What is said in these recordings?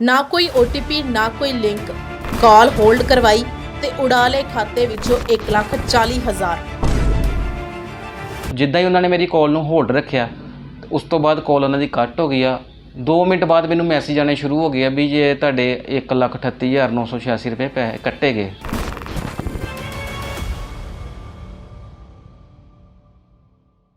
ਨਾ ਕੋਈ OTP ਨਾ ਕੋਈ ਲਿੰਕ ਕਾਲ ਹੋਲਡ ਕਰਵਾਈ ਤੇ ਉਡਾ ਲਏ ਖਾਤੇ ਵਿੱਚੋਂ 140000 ਜਿੱਦਾਂ ਹੀ ਉਹਨਾਂ ਨੇ ਮੇਰੀ ਕਾਲ ਨੂੰ ਹੋਲਡ ਰੱਖਿਆ ਤੇ ਉਸ ਤੋਂ ਬਾਅਦ ਕਾਲ ਉਹਨਾਂ ਦੀ ਕੱਟ ਹੋ ਗਈ ਆ। 2 ਮਿੰਟ ਬਾਅਦ ਮੈਨੂੰ ਮੈਸੇਜ ਆਣੇ ਸ਼ੁਰੂ ਹੋ ਗਏ ਆ ਵੀ ਜੇ ਤੁਹਾਡੇ 138986 ਰੁਪਏ ਪੈਸੇ ਕੱਟੇ ਗਏ।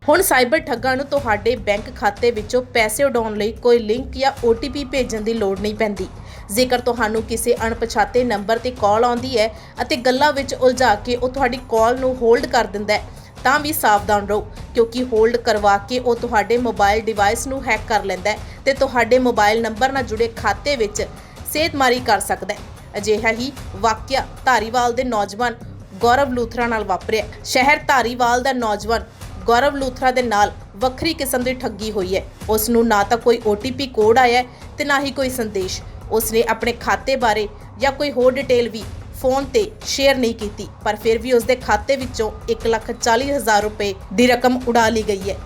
ਹੁਣ ਸਾਈਬਰ ਠੱਗਾਂ ਨੂੰ ਤੁਹਾਡੇ ਬੈਂਕ ਖਾਤੇ ਵਿੱਚੋਂ ਪੈਸੇ ਉਡਾਉਣ ਲਈ ਕੋਈ ਲਿੰਕ ਜਾਂ OTP ਭੇਜਣ ਦੀ ਲੋੜ ਨਹੀਂ ਪੈਂਦੀ। ਜੇਕਰ ਤੁਹਾਨੂੰ ਕਿਸੇ ਅਣਪਛਾਤੇ ਨੰਬਰ ਤੇ ਕਾਲ ਆਉਂਦੀ ਹੈ ਅਤੇ ਗੱਲਾਂ ਵਿੱਚ ਉਲਝਾ ਕੇ ਉਹ ਤੁਹਾਡੀ ਕਾਲ ਨੂੰ ਹੋਲਡ ਕਰ ਦਿੰਦਾ ਹੈ, ਤਾਂ ਵੀ ਸਾਵਧਾਨ ਰਹੋ, ਕਿਉਂਕਿ ਹੋਲਡ ਕਰਵਾ ਕੇ ਉਹ ਤੁਹਾਡੇ ਮੋਬਾਈਲ ਡਿਵਾਈਸ ਨੂੰ ਹੈਕ ਕਰ ਲੈਂਦਾ ਹੈ ਤੇ ਤੁਹਾਡੇ ਮੋਬਾਈਲ ਨੰਬਰ ਨਾਲ ਜੁੜੇ ਖਾਤੇ ਵਿੱਚ ਸੇਧਮਾਰੀ ਕਰ ਸਕਦਾ ਹੈ। ਅਜਿਹਾ ਹੀ ਵਾਕਿਆ ਧਾਰੀਵਾਲ ਦੇ ਨੌਜਵਾਨ ਗੌਰਵ ਲੂਥਰਾ ਨਾਲ ਵਾਪਰਿਆ ਸ਼ਹਿਰ ਧਾਰੀਵਾਲ ਦਾ ਨੌਜਵਾਨ ਗੌਰਵ ਲੂਥਰਾ ਦੇ ਨਾਲ ਵੱਖਰੀ ਕਿਸਮ ਦੀ ਠੱਗੀ ਹੋਈ ਹੈ। ਉਸ ਨੂੰ ਨਾ ਤਾਂ ਕੋਈ OTP ਕੋਡ ਆਇਆ ਹੈ ਤੇ ਨਾ ਹੀ ਕੋਈ ਸੰਦੇਸ਼। ਉਸ ਨੇ ਆਪਣੇ ਖਾਤੇ ਬਾਰੇ ਜਾਂ ਕੋਈ ਹੋਰ ਡਿਟੇਲ ਵੀ ਫੋਨ ਤੇ ਸ਼ੇਅਰ ਨਹੀਂ ਕੀਤੀ, ਪਰ ਫਿਰ ਵੀ ਉਸ ਦੇ ਖਾਤੇ ਵਿੱਚੋਂ 140000 ਰੁਪਏ ਦੀ ਰਕਮ ਉਡਾ ਲਈ ਗਈ ਹੈ।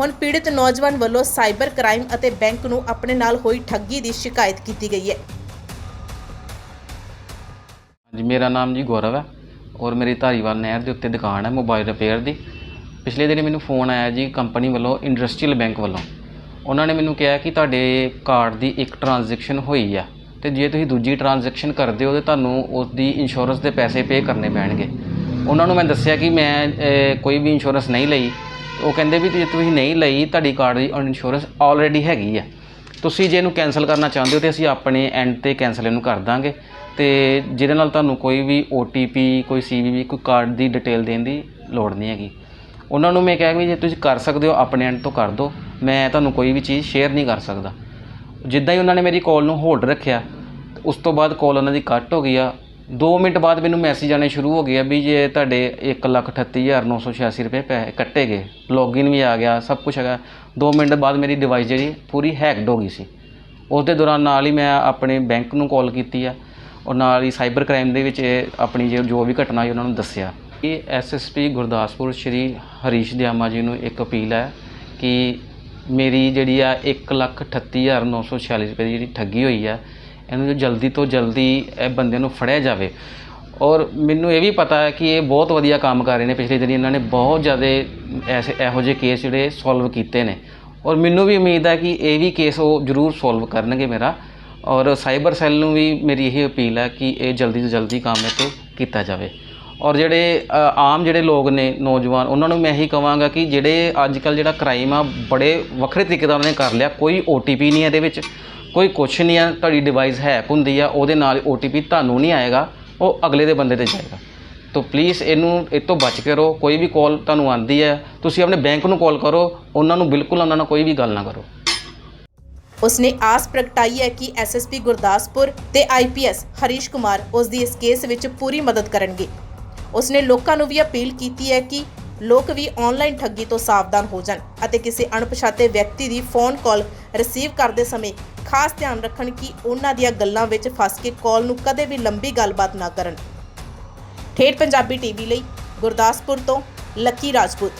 ਹੁਣ ਪੀੜਤ ਨੌਜਵਾਨ ਵੱਲੋਂ ਸਾਈਬਰ ਕ੍ਰਾਈਮ ਅਤੇ ਬੈਂਕ ਨੂੰ ਆਪਣੇ ਨਾਲ ਹੋਈ ਠੱਗੀ ਦੀ ਸ਼ਿਕਾਇਤ ਕੀਤੀ ਗਈ ਹੈ। ਜੀ ਮੇਰਾ ਨਾਮ ਜੀ ਗੌਰਵ ਹੈ ਔਰ ਮੇਰੀ ਧਾਰੀਵਾਲ ਨਹਿਰ ਦੇ ਉੱਤੇ ਦੁਕਾਨ ਹੈ, ਮੋਬਾਈਲ ਰਿਪੇਅਰ ਦੀ। ਪਿਛਲੇ ਦਿਨੀ ਮੈਨੂੰ ਫੋਨ ਆਇਆ ਜੀ ਕੰਪਨੀ ਵੱਲੋਂ ਇੰਡਸਟਰੀਅਲ ਬੈਂਕ ਵੱਲੋਂ। ਉਹਨਾਂ ਨੇ ਮੈਨੂੰ ਕਿਹਾ ਕਿ ਤੁਹਾਡੇ ਕਾਰਡ ਦੀ ਇੱਕ ਟ੍ਰਾਂਜੈਕਸ਼ਨ ਹੋਈ ਆ ਤੇ ਜੇ ਤੁਸੀਂ ਦੂਜੀ ਟ੍ਰਾਂਜੈਕਸ਼ਨ ਕਰਦੇ ਹੋ ਤੇ ਤੁਹਾਨੂੰ ਉਸ ਦੀ ਇੰਸ਼ੋਰੈਂਸ ਦੇ ਪੈਸੇ ਪੇ ਕਰਨੇ ਪੈਣਗੇ। ਉਹਨਾਂ ਨੂੰ ਮੈਂ ਦੱਸਿਆ ਕਿ ਮੈਂ ਕੋਈ ਵੀ ਇੰਸ਼ੋਰੈਂਸ ਨਹੀਂ ਲਈ। ਉਹ ਕਹਿੰਦੇ ਵੀ ਜੇ ਤੁਸੀਂ ਨਹੀਂ ਲਈ, ਤੁਹਾਡੀ ਕਾਰਡ ਦੀ ਇੰਸ਼ੋਰੈਂਸ ਆਲਰੇਡੀ ਹੈਗੀ ਆ। ਤੁਸੀਂ ਜੇ ਇਹਨੂੰ ਕੈਨਸਲ ਕਰਨਾ ਚਾਹੁੰਦੇ ਹੋ ਤੇ ਅਸੀਂ ਆਪਣੇ ਐਂਡ ਤੇ ਕੈਨਸਲ ਇਹਨੂੰ ਕਰ ਦਾਂਗੇ। ਤੇ ਜਿਹਦੇ ਨਾਲ ਤੁਹਾਨੂੰ ਕੋਈ ਵੀ OTP ਕੋਈ CVV ਕੋਈ ਕਾਰਡ ਦੀ ਡਿਟੇਲ ਦੇਣ ਦੀ ਲੋੜ ਨਹੀਂ ਹੈਗੀ। ਉਹਨਾਂ ਨੂੰ ਮੈਂ ਕਿਹਾ ਵੀ ਜੇ ਤੁਸੀਂ ਕਰ ਸਕਦੇ ਹੋ, ਆਪਣੇ ਐਂਡ ਤੋਂ ਕਰ ਦਿਓ। ਮੈਂ ਤੁਹਾਨੂੰ ਕੋਈ ਵੀ ਚੀਜ਼ ਸ਼ੇਅਰ ਨਹੀਂ ਕਰ ਸਕਦਾ। ਜਿੱਦਾਂ ਹੀ ਉਹਨਾਂ ਨੇ ਮੇਰੀ ਕਾਲ ਨੂੰ ਹੋਲਡ ਰੱਖਿਆ, ਉਸ ਤੋਂ ਬਾਅਦ ਕਾਲ ਉਹਨਾਂ ਦੀ ਕੱਟ ਹੋ ਗਈ ਆ। 2 ਮਿੰਟ ਬਾਅਦ ਮੈਨੂੰ ਮੈਸੇਜ ਆਣੇ ਸ਼ੁਰੂ ਹੋ ਗਏ ਆ ਵੀ ਜੇ ਤੁਹਾਡੇ 138986 ਰੁਪਏ ਪੈਸੇ ਕੱਟੇ ਗਏ ਲੌਗਇਨ ਵੀ ਆ ਗਿਆ, ਸਭ ਕੁਝ ਹੈਗਾ। 2 ਮਿੰਟ ਬਾਅਦ ਮੇਰੀ ਡਿਵਾਈਸ ਜਿਹੜੀ ਪੂਰੀ ਹੈਕਡ ਹੋ ਗਈ ਸੀ। ਉਸ ਦੇ ਦੌਰਾਨ ਨਾਲ ਹੀ ਮੈਂ ਆਪਣੇ ਬੈਂਕ ਨੂੰ ਕਾਲ ਕੀਤੀ ਆ। ਔਰ ਨਾਲ ਹੀ ਸਾਈਬਰ ਕ੍ਰਾਈਮ ਦੇ ਵਿੱਚ ਇਹ ਆਪਣੀ ਜੋ ਜੋ ਵੀ ਘਟਨਾ ਹੋਈ, ਉਹਨਾਂ ਨੂੰ ਦੱਸਿਆ। ਇਹ ਐਸਐਸਪੀ ਗੁਰਦਾਸਪੁਰ ਸ਼੍ਰੀ ਹਰੀਸ਼ ਦਿਆਮਾ ਜੀ ਨੂੰ ਇੱਕ ਅਪੀਲ ਹੈ ਕਿ ਮੇਰੀ ਜਿਹੜੀ ਆ 138946 ਰੁਪਏ ਦੀ ਜਿਹੜੀ ਠੱਗੀ ਹੋਈ ਆ, ਇਹਨੂੰ ਜੋ ਜਲਦੀ ਤੋਂ ਜਲਦੀ ਇਹ ਬੰਦੇ ਨੂੰ ਫੜਿਆ ਜਾਵੇ। ਔਰ ਮੈਨੂੰ ਇਹ ਵੀ ਪਤਾ ਹੈ ਕਿ ਇਹ ਬਹੁਤ ਵਧੀਆ ਕੰਮ ਕਰ ਰਹੇ ਨੇ, ਪਿਛਲੇ ਦਿਨੀ ਇਹਨਾਂ ਨੇ ਬਹੁਤ ਜ਼ਿਆਦਾ ਐਸੇ ਇਹੋ ਜਿਹੇ ਕੇਸ ਜਿਹੜੇ ਸੋਲਵ ਕੀਤੇ ਨੇ। ਔਰ ਮੈਨੂੰ ਵੀ ਉਮੀਦ ਹੈ ਕਿ ਇਹ ਵੀ ਕੇਸ ਉਹ ਜ਼ਰੂਰ ਸੋਲਵ ਕਰਨਗੇ ਮੇਰਾ। ਔਰ ਸਾਈਬਰ ਸੈੱਲ ਨੂੰ ਵੀ ਮੇਰੀ ਇਹ ਅਪੀਲ ਹੈ ਕਿ ਇਹ ਜਲਦੀ ਤੋਂ ਜਲਦੀ ਕੰਮ ਇਹ 'ਤੇ ਕੀਤਾ ਜਾਵੇ। ਔਰ ਜਿਹੜੇ ਆਮ ਜਿਹੜੇ ਲੋਕ ਨੇ ਨੌਜਵਾਨ, ਉਹਨਾਂ ਨੂੰ ਮੈਂ ਇਹੀ ਕਹਾਂਗਾ ਕਿ ਜਿਹੜੇ ਅੱਜ ਕੱਲ ਜਿਹੜਾ ਕ੍ਰਾਈਮ ਆ, ਬੜੇ ਵੱਖਰੇ ਤਰੀਕੇ ਦਾ ਉਹਨਾਂ ਨੇ ਕਰ ਲਿਆ। ਕੋਈ OTP ਨਹੀਂ ਹੈ ਇਹਦੇ ਵਿੱਚ, ਕੋਈ ਕੁਛ ਨਹੀਂ ਆ, ਤੁਹਾਡੀ ਡਿਵਾਈਸ ਹੈਕ ਹੁੰਦੀ ਆ, ਉਹਦੇ ਨਾਲ OTP ਤੁਹਾਨੂੰ ਨਹੀਂ ਆਏਗਾ, ਉਹ ਅਗਲੇ ਦੇ ਬੰਦੇ ਤੇ ਜਾਏਗਾ। ਤੋ ਪਲੀਜ਼ ਇਹਨੂੰ, ਇਹ ਤੋਂ ਬਚ ਕੇ ਰਹੋ, ਕੋਈ ਵੀ ਕਾਲ ਤੁਹਾਨੂੰ ਆਂਦੀ ਹੈ, ਤੁਸੀਂ ਆਪਣੇ ਬੈਂਕ ਨੂੰ ਕਾਲ ਕਰੋ, ਉਹਨਾਂ ਨੂੰ ਬਿਲਕੁਲ ਉਹਨਾਂ ਨਾਲ ਕੋਈ ਵੀ ਗੱਲ ਨਾ ਕਰੋ। ਉਸਨੇ ਆਸ ਪ੍ਰਗਟਾਈ ਹੈ ਕਿ ਐਸਐਸਪੀ ਗੁਰਦਾਸਪੁਰ ਤੇ ਆਈਪੀਐਸ ਹਰੀਸ਼ ਕੁਮਾਰ ਉਸ ਦੀ ਇਸ ਕੇਸ ਵਿੱਚ ਪੂਰੀ ਮਦਦ ਕਰਨਗੇ। ਉਸਨੇ ਲੋਕਾਂ ਨੂੰ ਵੀ ਅਪੀਲ ਕੀਤੀ ਹੈ ਕਿ ਲੋਕ ਵੀ ਆਨਲਾਈਨ ਠੱਗੀ ਤੋਂ ਸਾਵਧਾਨ ਹੋ ਜਾਣ ਅਤੇ ਕਿਸੇ ਅਣਪਛਾਤੇ ਵਿਅਕਤੀ ਦੀ ਫੋਨ ਕਾਲ ਰਿਸੀਵ ਕਰਦੇ ਸਮੇਂ ਖਾਸ ਧਿਆਨ ਰੱਖਣ ਕਿ ਉਹਨਾਂ ਦੀਆਂ ਗੱਲਾਂ ਵਿੱਚ ਫਸ ਕੇ ਕਾਲ ਨੂੰ ਕਦੇ ਵੀ ਲੰਬੀ ਗੱਲਬਾਤ ਨਾ ਕਰਨ। ਠੇਠ ਪੰਜਾਬੀ ਟੀਵੀ ਲਈ ਗੁਰਦਾਸਪੁਰ ਤੋਂ ਲੱਕੀ ਰਾਜਪੂਤ।